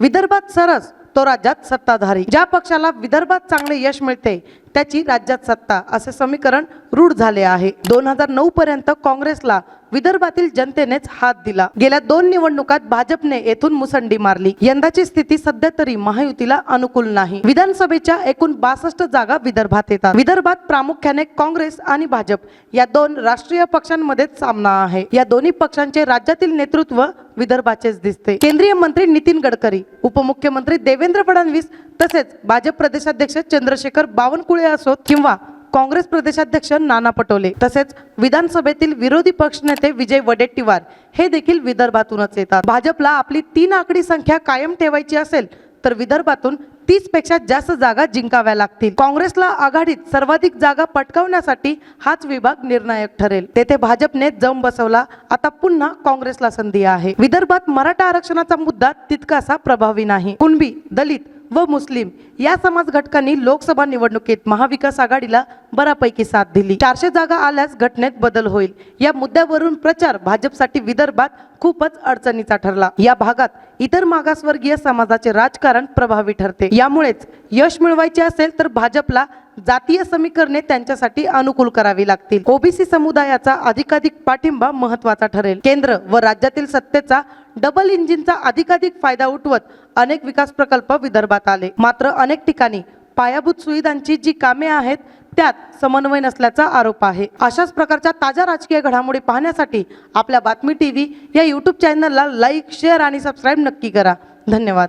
विदर्भात सरस तो राज्यात सत्ताधारी. ज्या पक्षाला विदर्भात चांगले यश मिळते त्याची राज्यात सत्ता. असे समीकरण रूढ झाले आहे. दोन हजार नऊ पर्यंत काँग्रेसला विदर्भातील जनतेनेच हात दिला. गेल्या दोन निवडणुकात भाजपने येथून मुसंडी मारली. यंदाची स्थिती सध्या तरी महायुतीला अनुकूल नाही. विधानसभेच्या एकूण बासष्ट जागा विदर्भात येतात. विदर्भात प्रामुख्याने काँग्रेस आणि भाजप या दोन राष्ट्रीय पक्षांमध्येच सामना आहे. या दोन्ही पक्षांचे राज्यातील नेतृत्व विदर्भाचेच दिसते. केंद्रीय मंत्री नितीन गडकरी उपमुख्यमंत्री देवेंद्र फडणवीस तसेच भाजप प्रदेशाध्यक्ष चंद्रशेखर बावनकुळे असोत किंवा काँग्रेस प्रदेशाध्यक्ष नाना पटोले तसेच विधानसभेतील विरोधी पक्षनेते विजय वडेट्टीवार हे देखील विदर्भातूनच येतात. भाजपला आपली तीन आकडी संख्या कायम ठेवायची असेल तर विदर्भातून तीसपेक्षा जास्त जागा जिंकाव्या लागतील. काँग्रेसला आघाडीत सर्वाधिक जागा पटकावण्यासाठी हाच विभाग निर्णायक ठरेल. तेथे भाजपने जम बसवला. आता पुन्हा काँग्रेसला संधी आहे. विदर्भात मराठा आरक्षणाचा मुद्दा तितकासा प्रभावी नाही. कुणबी दलित व मुस्लिम या समाज घटकांनी लोकसभा निवडणुकीत महाविकास आघाडीला बऱ्यापैकी साथ दिली. चारशे जागा आल्यास घटनेत बदल होईल. या मुद्द्यावरून प्रचार भाजपसाठी विदर्भात खूपच अडचणीचा ठरला. या भागात इतर मागासवर्गीय समाजाचे राजकारण प्रभावी ठरते. यामुळेच यश मिळवायचे असेल तर भाजपला जातीय समीकरणे त्यांच्यासाठी अनुकूल करावी लागतील. ओबीसी समुदायाचा अधिकाधिक पाठिंबा महत्त्वाचा ठरेल. केंद्र व राज्यातील सत्तेचा डबल इंजिनचा अधिकाधिक फायदा उठवत अनेक विकास प्रकल्प विदर्भात आले. मात्र अनेक ठिकाणी पायाभूत सुविधांची जी कामे आहेत त्यात समन्वय नसल्याचा आरोप आहे. अशाच प्रकारच्या ताज्या राजकीय घडामोडी पाहण्यासाठी आपल्या बातमी टीव्ही या यूट्यूब चॅनलला लाईक शेअर आणि सबस्क्राईब नक्की करा. धन्यवाद.